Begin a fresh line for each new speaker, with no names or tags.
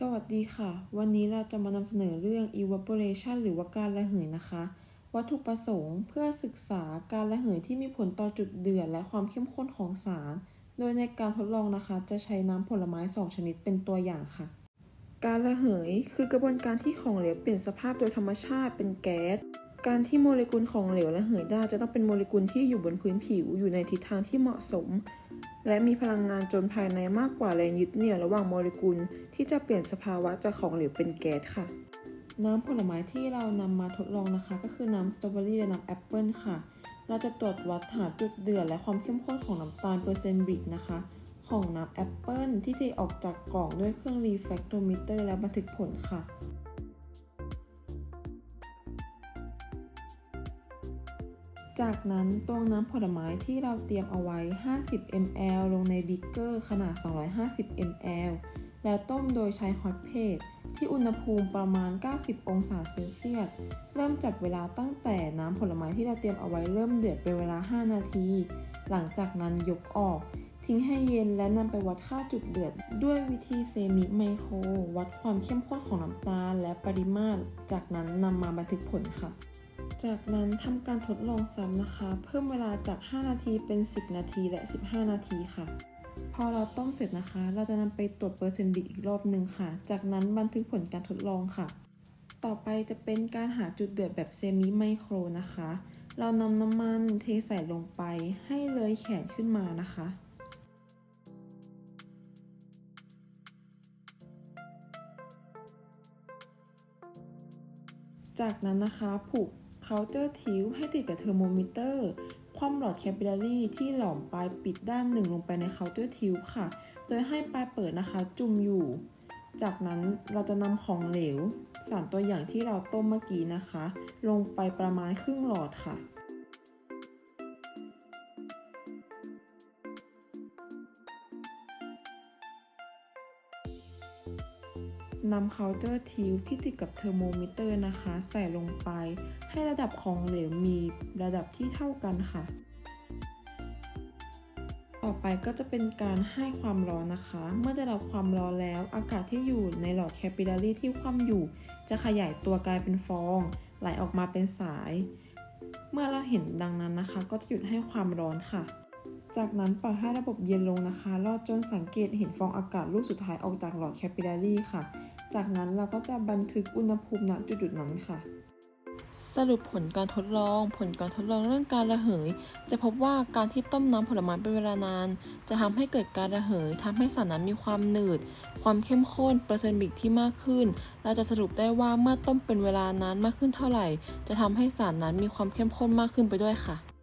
สวัสดีค่ะ วันนี้เราจะมานำเสนอเรื่อง evaporation หรือว่าการระเหยนะคะ วัตถุประสงค์เพื่อศึกษาการระเหยที่มีผลต่อจุดเดือดและความเข้มข้นของสาร โดยในการทดลองนะคะ จะใช้น้ำผลไม้ 2 ชนิดเป็นตัวอย่างค่ะ การระเหยคือกระบวนการที่ของเหลวเปลี่ยนสภาพโดยธรรมชาติเป็นแก๊ส การที่โมเลกุลของเหลวระเหยได้จะต้องเป็นโมเลกุลที่อยู่บนพื้นผิวอยู่ในทิศทางที่เหมาะสม และมีพลังงานจนภายในมากกว่าแรงยึดเหนี่ยวระหว่างโมเลกุล ที่จะเปลี่ยนสภาวะจากของเหลวเป็นแก๊สค่ะ น้ำผลไม้ที่เรานำมาทดลองนะคะ ก็คือน้ำสตรอเบอรี่และน้ำแอปเปิลค่ะ เราจะตรวจวัดหาจุดเดือดและความเข้มข้นของน้ำตาลเปอร์เซ็นต์บิกนะคะ ของน้ำแอปเปิลที่เทออกจากกล่องด้วยเครื่องรีแฟกโตมิเตอร์และบันทึกผลค่ะ จากนั้นตวงน้ำผลไม้ที่เราเตรียมเอาไว้ 50 ml ลงในบิ๊กเกอร์ขนาด 250 ml แล้วต้มโดยใช้ฮอตเพลทที่อุณหภูมิประมาณ 90 องศาเซลเซียส เริ่มจับเวลาตั้งแต่น้ำผลไม้ที่เราเตรียมเอาไว้เริ่มเดือดเป็นเวลา 5 นาที หลังจากนั้นยกออก ทิ้งให้เย็นและนำไปวัดค่าจุดเดือด ด้วยวิธีเซมิไมโคร วัดความเข้มข้นของน้ำตาลและปริมาตร จากนั้นนำมาบันทึกผลค่ะ จากนั้นทำการทดลองซ้ำนะคะ เพิ่มเวลาจาก 5 นาทีเป็น 10 นาทีและ 15 นาทีค่ะ พอเราต้มเสร็จนะคะ เราจะนำไปตรวจเปอร์เซ็นต์บิกอีกรอบหนึ่งค่ะ จากนั้นบันทึกผลการทดลองค่ะ ต่อไปจะเป็นการหาจุดเดือดแบบเซมิไมโครนะคะ เรานำน้ำมันเทใส่ลงไปให้เลยแขนขึ้นมานะคะจากนั้นนะคะผูก เคาน์เตอร์ทิวให้ติดกับเทอร์โมมิเตอร์ คว่ำหลอดแคปิลลารีที่หลอมปลายปิดด้านหนึ่งลงไปในเคาน์เตอร์ทิวค่ะ โดยให้ปลายเปิดนะคะจุ่มอยู่ จากนั้นเราจะนำของเหลวสารตัวอย่างที่เราต้มเมื่อกี้นะคะ ลงไปประมาณครึ่งหลอดค่ะ นำเคาน์เตอร์ทิวที่ติดกับเทอร์โมมิเตอร์นะคะ ใส่ลงไป ให้ระดับของเหลวมีระดับที่เท่ากันค่ะ ต่อไปก็จะเป็นการให้ความร้อนนะคะ เมื่อได้รับความร้อนแล้ว อากาศที่อยู่ในหลอดแคปิลลารีที่คว่ำอยู่ จะขยายตัวกลายเป็นฟอง ไหลออกมาเป็นสาย เมื่อเราเห็นดังนั้นนะคะ ก็จะหยุดให้ความร้อนค่ะจากนั้นปล่อยให้ระบบเย็นลงนะคะ รอจนสังเกตเห็นฟองอากาศลูกสุดท้ายออกจากหลอดแคปิลลารีค่ะ จากนั้นเราก็จะบันทึกอุณหภูมิณจุดๆนั้นค่ะ สรุปผลการทดลอง ผลการทดลองเรื่องการระเหย จะพบว่าการที่ต้มน้ำผลไม้เป็นเวลานาน จะทำให้เกิดการระเหยทำให้สารนั้นมีความหนืด ความเข้มข้นเปอร์เซ็นต์บิกที่มากขึ้น เราจะสรุปได้ว่าเมื่อต้มเป็นเวลานานมากขึ้นเท่าไหร่ จะทำให้สารนั้นมีความเข้มข้นมากขึ้นไปด้วยค่ะ